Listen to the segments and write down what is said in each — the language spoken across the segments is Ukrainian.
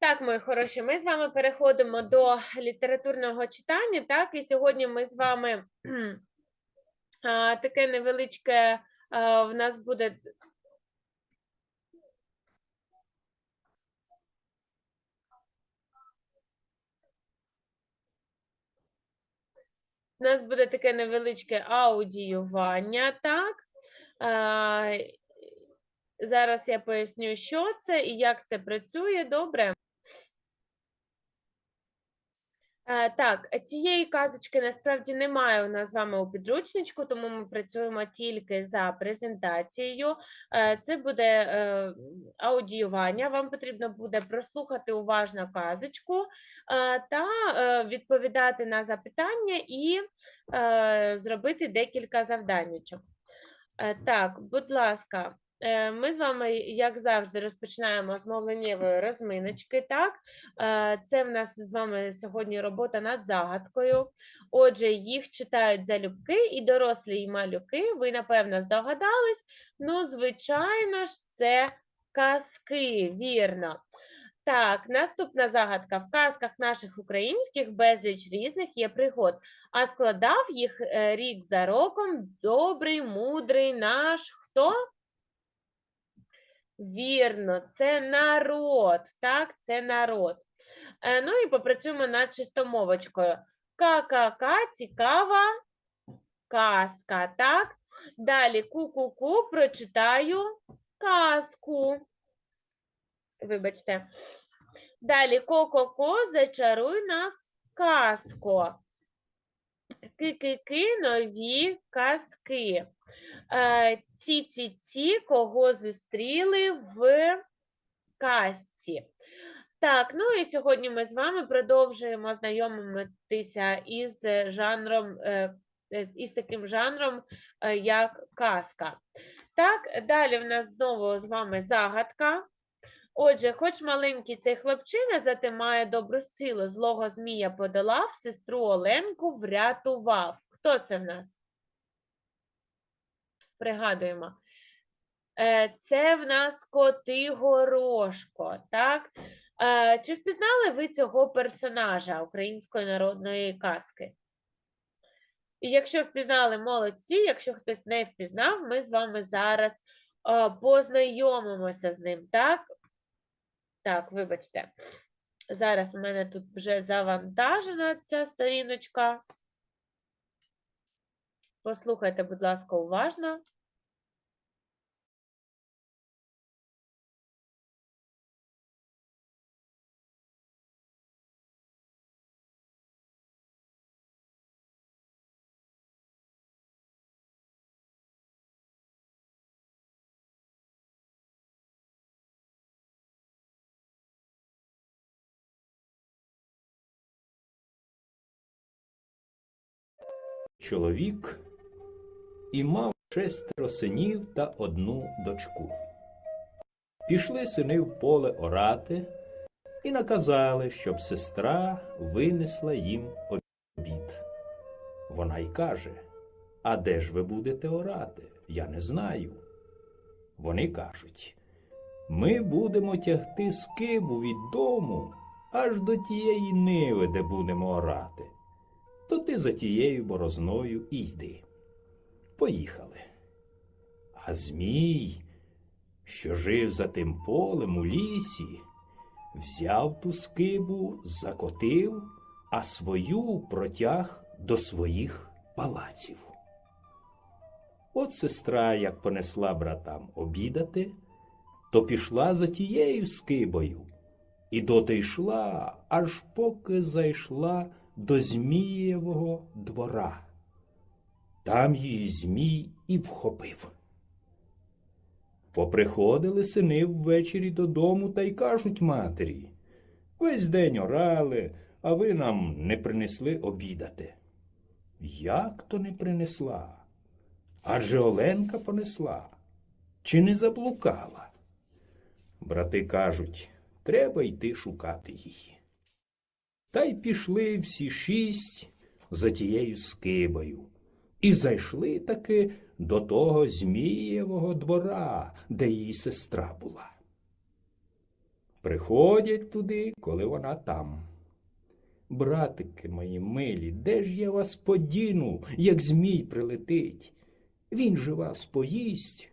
Так, мої хороші, ми з вами переходимо до літературного читання. Так, і сьогодні ми з вами таке невеличке в нас буде. У нас буде таке невеличке аудіювання, так? Зараз я поясню, що це і як це працює. Добре. Е, Так, цієї казочки насправді немає у нас з вами у підручничку, тому ми працюємо тільки за презентацією. Е, Це буде е, аудіювання. Вам потрібно буде прослухати уважно казочку та відповідати на запитання і зробити декілька завданнячок. Так, будь ласка, ми з вами, як завжди, розпочинаємо з мовленнєвої розминочки. Так, Е, це в нас з вами сьогодні робота над загадкою. Отже, їх читають залюбки і дорослі, і малюки. Ви, напевно, здогадались. Ну, звичайно ж, це казки, вірно. Так, наступна загадка. В казках наших українських безліч різних є пригод, а складав їх е, рік за роком добрий, мудрий наш хто? Вірно, це народ, так, це народ. Е, Ну і попрацюємо над чистомовочкою. Ка-ка-ка, цікава казка, так? Далі ку-ку-ку, прочитаю казку. Вибачте. Далі ко-ко-ко, зачаруй нас казко. Ки-ки-ки, нові казки. Е, Ці-ці-ці, кого зустріли в казці. Так, ну і сьогодні ми з вами продовжуємо знайомитися із жанром, е, е, із таким жанром, як казка. Так, далі в нас знову з вами загадка. Отже, хоч маленький цей хлопчина, зате має добру силу, злого змія подолав, сестру Оленку врятував. Хто це в нас? Пригадуємо. Е, Це в нас Котигорошко, так? Е, Чи впізнали ви цього персонажа української народної казки? І якщо впізнали, молодці, якщо хтось не впізнав, ми з вами зараз е, познайомимося з ним, так? Так, вибачте. Зараз у мене тут вже завантажена ця сторіночка. Послухайте, будь ласка, уважно. чоловік і мав шестеро синів та одну дочку. Пішли сини в поле орати і наказали, щоб сестра винесла їм обід. Вона й каже: А де ж ви будете орати? Я не знаю. Вони кажуть: Ми будемо тягти скибу від дому аж до тієї ниви, де будемо орати то ти за тією борозною і йди. Поїхали. А Змій, що жив за тим полем у лісі, взяв ту скибу, закотив, а свою протяг до своїх палаців. От сестра, як понесла братам обідати, то пішла за тією скибою, і доти йшла, аж поки зайшла до Змієвого двора. Там її Змій і вхопив. Поприходили сини ввечері додому та й кажуть матері Весь день орали, а ви нам не принесли обідати. Як то не принесла? Адже Оленка понесла, чи не заблукала? Брати кажуть, треба йти шукати її. Та й пішли всі шість за тією скибою. І зайшли таки до того Змієвого двора, де її сестра була. Приходять туди, коли вона там. Братики мої милі, де ж я вас подіну, як змій прилетить? Він же вас поїсть.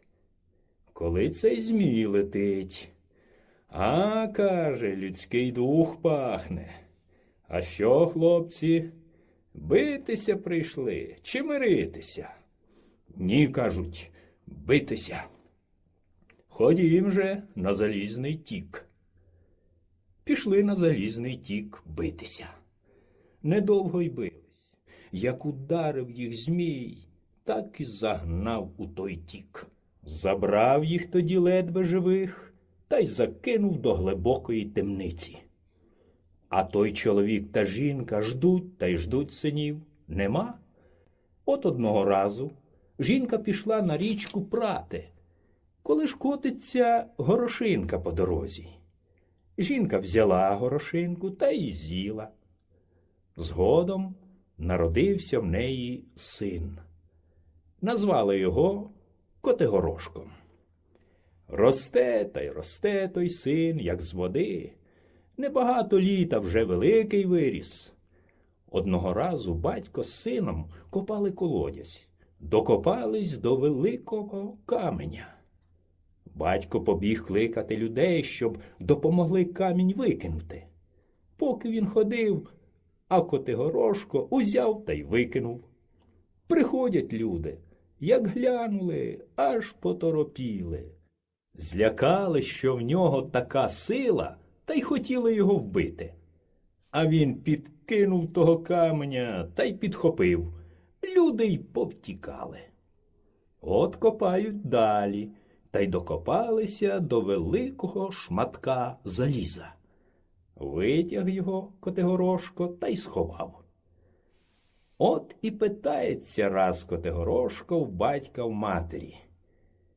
Коли цей змій летить. А, каже, людський дух пахне. А що, хлопці, битися прийшли чи миритися? Ні, кажуть, битися. Ходім же на залізний тік. Пішли на залізний тік битися. Недовго й бились. Як ударив їх змій, так і загнав у той тік. Забрав їх тоді ледве живих та й закинув до глибокої темниці. А той чоловік та жінка ждуть та й ждуть синів. Нема. От одного разу жінка пішла на річку прати, коли ж котиться горошинка по дорозі. Жінка взяла горошинку та й з'їла. Згодом народився в неї син. Назвали його Котигорошком. Росте та й росте той син, як з води. Небагато літа вже великий виріс. Одного разу батько з сином копали колодязь, докопались до великого каменя. Батько побіг кликати людей, щоб допомогли камінь викинути. Поки він ходив, а Котигорошко узяв та й викинув. Приходять люди, як глянули, аж поторопіли. Злякали, що в нього така сила, та й хотіли його вбити. А він підкинув того каменя та й підхопив. Люди й повтікали. От копають далі, та й докопалися до великого шматка заліза. Витяг його Котигорошко та й сховав. От і питається раз Котигорошко в батька в матері.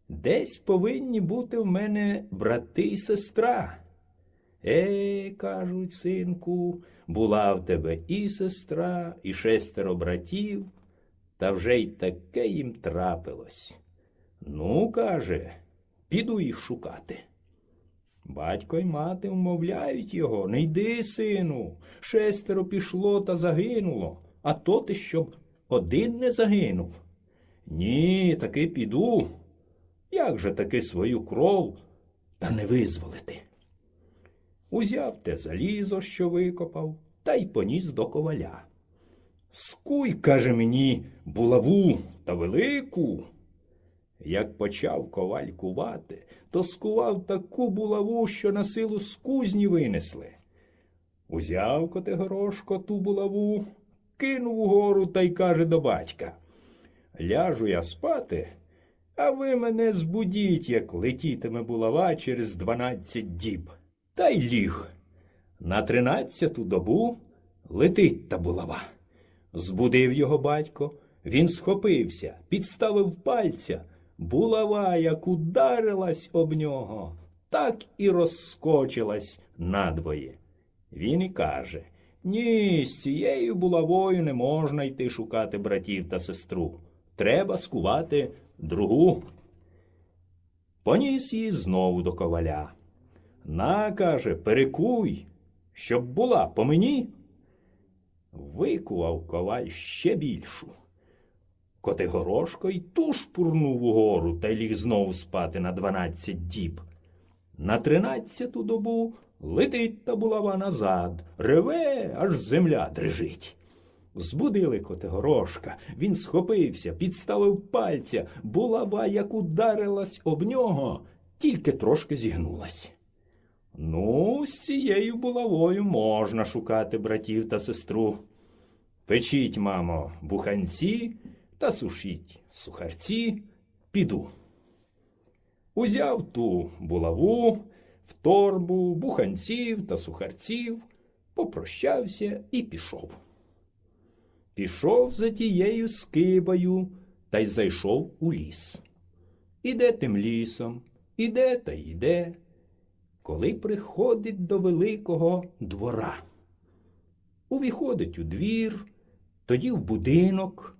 Десь повинні бути в мене брати й сестра. Е, кажуть, синку, була в тебе і сестра, і шестеро братів, та вже й таке їм трапилось. Ну, каже, піду їх шукати. Батько й мати вмовляють його, не йди, сину, шестеро пішло та загинуло, а то ти щоб один не загинув. Ні, таки піду. Як же таки свою кров та не визволити? Узяв те залізо, що викопав, та й поніс до коваля. Скуй, каже мені, булаву та велику. Як почав коваль кувати, то скував таку булаву, що на силу з кузні винесли. Узяв Котигорошко ту булаву, кинув угору та й каже до батька Ляжу я спати, а ви мене збудіть, як летітиме булава через дванадцять діб. Та й ліг. На тринадцяту добу летить та булава. Збудив його батько, він схопився, підставив пальця. Булава, як ударилась об нього, так і розскочилась надвоє. Він і каже Ні, з цією булавою не можна йти шукати братів та сестру. Треба скувати другу. Поніс її знову до коваля. На, каже, перекуй, щоб була по мені. Викував коваль ще більшу. Котигорошко й ту шпурнув угору та й ліг знову спати на дванадцять діб. На тринадцяту добу летить та булава назад, реве, аж земля дрижить. Збудили Котигорошка, він схопився, підставив пальця, булава, як ударилась об нього, тільки трошки зігнулась. Ну, з цією булавою можна шукати братів та сестру. Печіть, мамо, буханці та сушіть сухарці, піду. Узяв ту булаву, в торбу, буханців та сухарців, попрощався і пішов. Пішов за тією скибою та й зайшов у ліс. Іде тим лісом, іде та йде, коли приходить до великого двора. Увіходить у двір, тоді в будинок,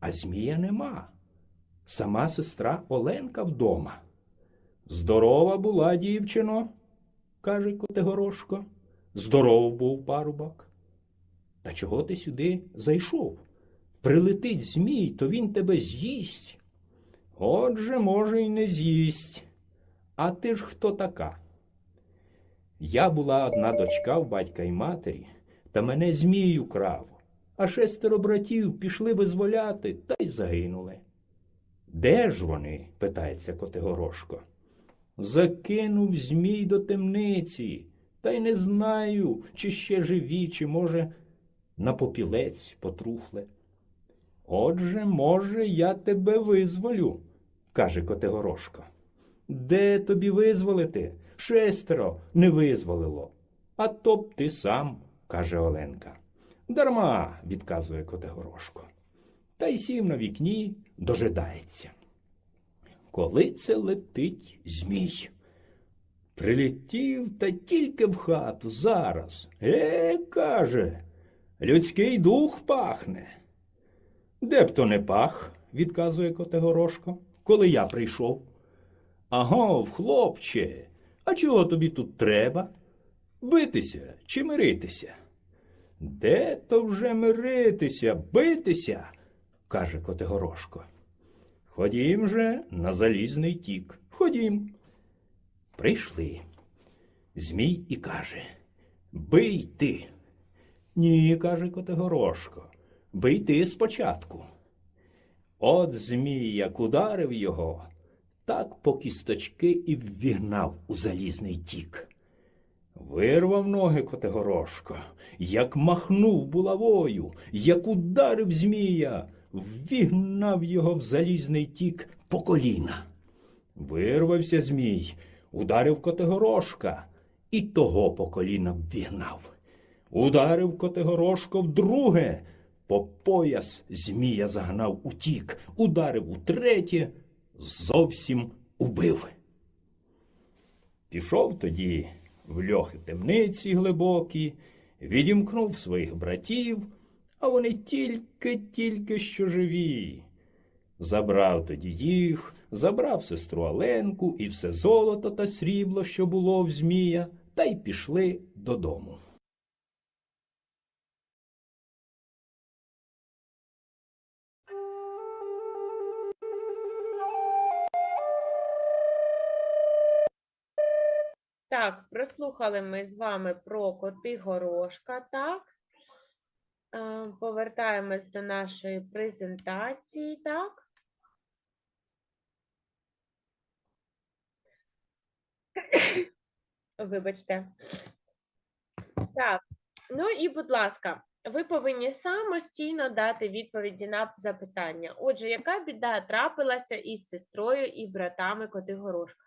а Змія нема. Сама сестра Оленка вдома. Здорова була, дівчино. каже Котигорошко. Здоров був парубок. Та чого ти сюди зайшов? Прилетить змій, то він тебе з'їсть. Отже, може, й не з'їсть. А ти ж хто така? Я була одна дочка в батька й матері, та мене змій украв, а шестеро братів пішли визволяти та й загинули. Де ж вони? питається Котигорошко. Закинув змій до темниці, та й не знаю, чи ще живі, чи, може, на попілець потрухли. Отже, може, я тебе визволю, каже Котигорошко. Де тобі визволити? Шестеро не визволило. А то б ти сам, каже Оленка. Дарма, відказує Котигорошко. Та й сів на вікні дожидається. Коли це летить змій? Прилетів та тільки в хату зараз. Е, каже, людський дух пахне. Де б то не пах, відказує Котигорошко, коли я прийшов. Агов, хлопче, а чого тобі тут треба? Битися чи миритися? Де то вже миритися, битися? каже Котигорошко. Ходім же на залізний тік. Ходім. Прийшли. Змій і каже Бий ти. Ні, каже Котигорошко, бий ти спочатку. От Змій як ударив його, так по кісточки і ввігнав у залізний тік. Вирвав ноги Котигорошко, як махнув булавою, як ударив Змія, ввігнав його в залізний тік по коліна. Вирвався Змій, ударив Котигорошка, і того по коліна ввігнав. Ударив Котигорошко вдруге, по пояс Змія загнав утік, ударив утретє, зовсім убив. Пішов тоді в льохи темниці глибокі, відімкнув своїх братів, а вони тільки-тільки що живі. Забрав тоді їх, забрав сестру Аленку і все золото та срібло, що було в Змія, та й пішли додому. Так, прослухали ми з вами про коти горошка, так? Е, Повертаємось до нашої презентації, так? Вибачте. Так, ну і будь ласка, ви повинні самостійно дати відповіді на запитання. Отже, яка біда трапилася із сестрою і братами коти горошка?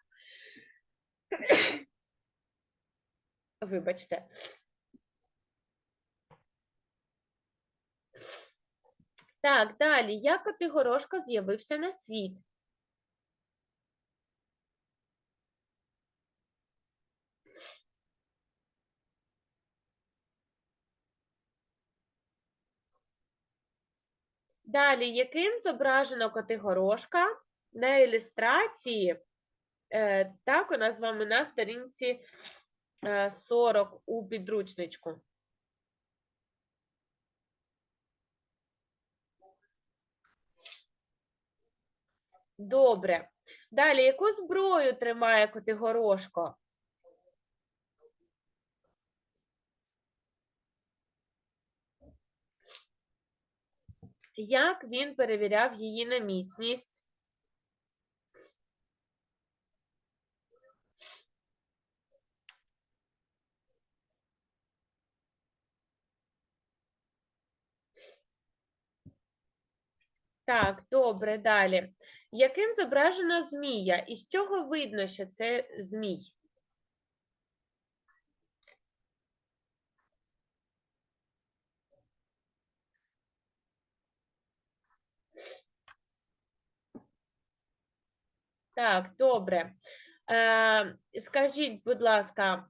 Вибачте. Так, далі. Як Котигорошко з'явився на світ? Далі, яким зображено Котигорошка на ілюстрації? Е, так, у нас з вами на сторінці 40 у підручничку. Добре. Далі, яку зброю тримає Котигорошко? Як він перевіряв її на міцність? Так, добре, далі. Яким зображено змія? І з чого видно, що це змій? Так, добре. Е, скажіть, будь ласка,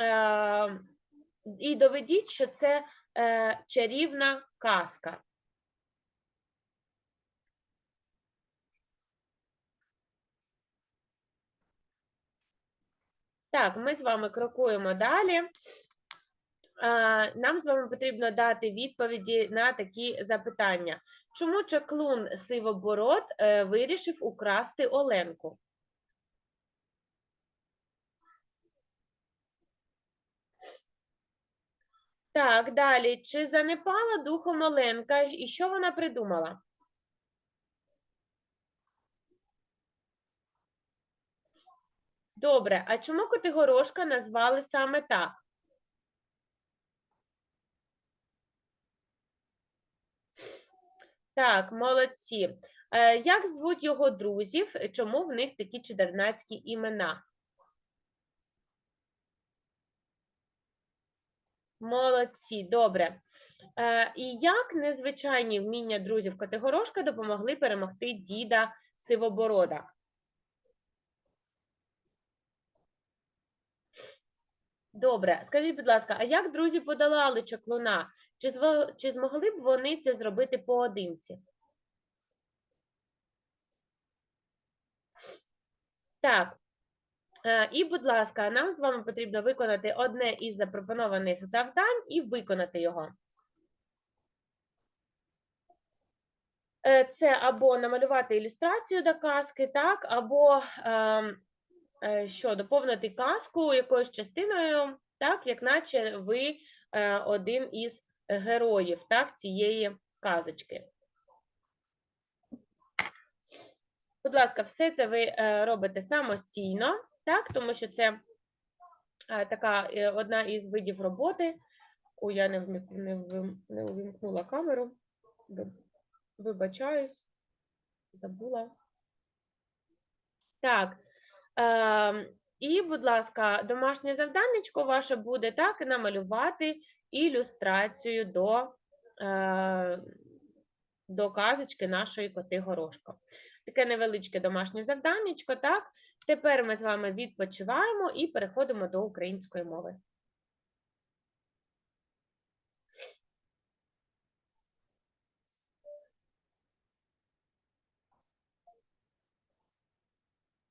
е, і доведіть, що це е, чарівна казка. Так, ми з вами крокуємо далі. Нам з вами потрібно дати відповіді на такі запитання. Чому чаклун Сивобород е, вирішив украсти Оленку? Так, далі. Чи занепала духом Оленка і що вона придумала? Добре, а чому Котигорошка назвали саме так? Так, молодці. Е, Як звуть його друзів? Чому в них такі чудернацькі імена? Молодці, добре. Е, І як незвичайні вміння друзів Котигорошка допомогли перемогти діда Сивоборода? Добре, скажіть, будь ласка, а як друзі подолали чаклуна? Чи, зво- чи змогли б вони це зробити поодинці? Так. Е, І, будь ласка, нам з вами потрібно виконати одне із запропонованих завдань і виконати його. Е, Це або намалювати ілюстрацію до казки, так, або ем, що, доповнити казку якоюсь частиною, так, як наче ви е, один із героїв так, цієї казочки. Будь ласка, все це ви е, робите самостійно, так, тому що це е, така е, одна із видів роботи. Ой, я не, не увімкнула камеру. Вибачаюсь, забула. Так. Е, і, будь ласка, домашнє завданнячко ваше буде так намалювати ілюстрацію до, е, до казочки нашої коти горошко. Таке невеличке домашнє завданнячко, так? Тепер ми з вами відпочиваємо і переходимо до української мови.